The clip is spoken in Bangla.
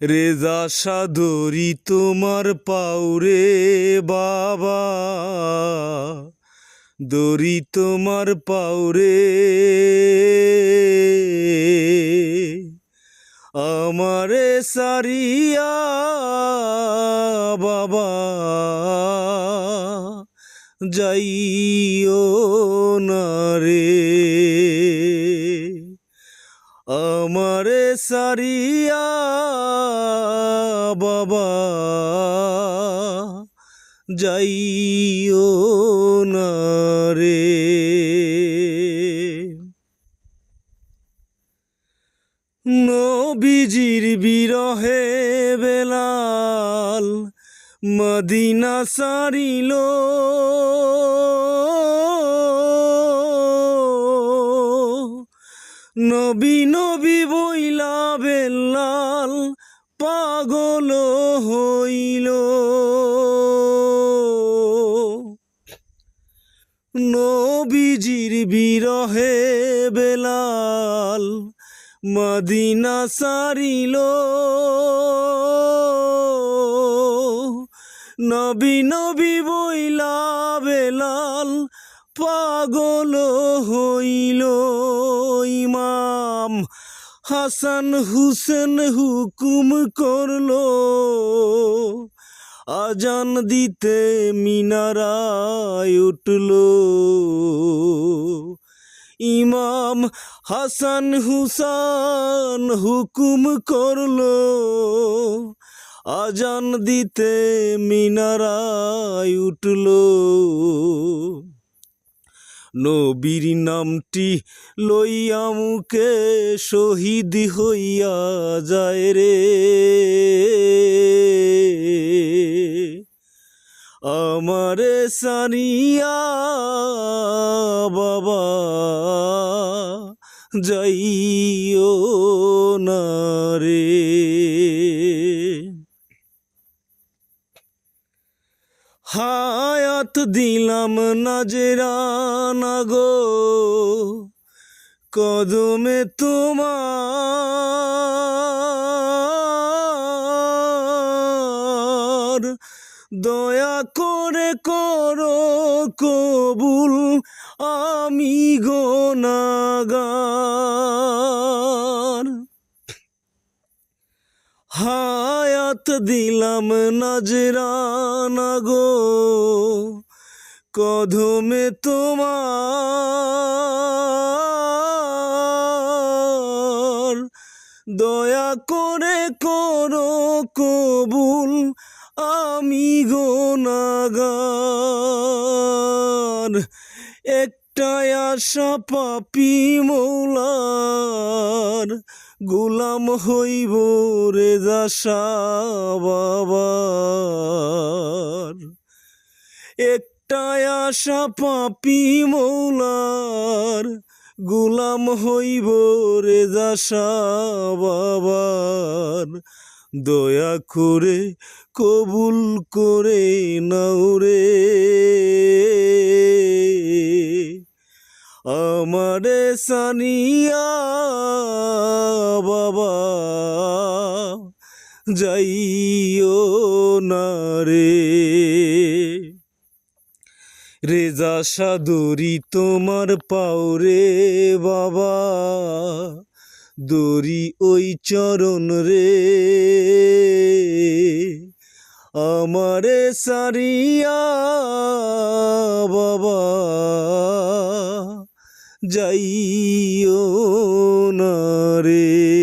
রেজা সাদরি তোমার পাউরে বাবা। দরি তোমার পাউরে আমারে সারিয়া বাবা যাইও না রে। আমারে সারিয়া বাবা। যাইও না রে। নবীজির বিরহে বেলাল মদিনা সারিল। নবী নবী বইলা বেলাল পাগল হইল। নবীজির বিরহে বেলাল মদিনা সারিল। নবী নবী বইলা বেলাল পাগল হইল ইমাম। হাসান হুসেন হুকুম করল, আজান দিতে মিনারায় উঠল। ইমাম হাসান হুসান হুকুম করল, আজান দিতে মিনারায় উঠল। নবীর নামটি লইয়া মুখে শহীদ হইয়া যায় রে। আমারে সারিয়া বাবা যাইও না রে। হায়াত দিলাম নাজরানা গো। কদমে তোমার দয়া করে করো কবুল আমি গোনাগার হায়াত দিলাম নজরানা গো। কধমে তোমার দয়া করে করো কবুল আমি গোনাগার একটাই আশা পাপি মৌলার, গুলাম হইব রে দাসা বাবার একটাই আশা পাপি মৌলার, গুলাম হইব রে দাসা বাবার দয়া করে কবুল করে নাও রে। আমারে সানিয়া বাবা। যাইও না রে। রেজা সাদরি তোমার পাওরে বাবা। দরি ওই চরণ রে। আমারে সারিয়া বাবা। যাইও না রে।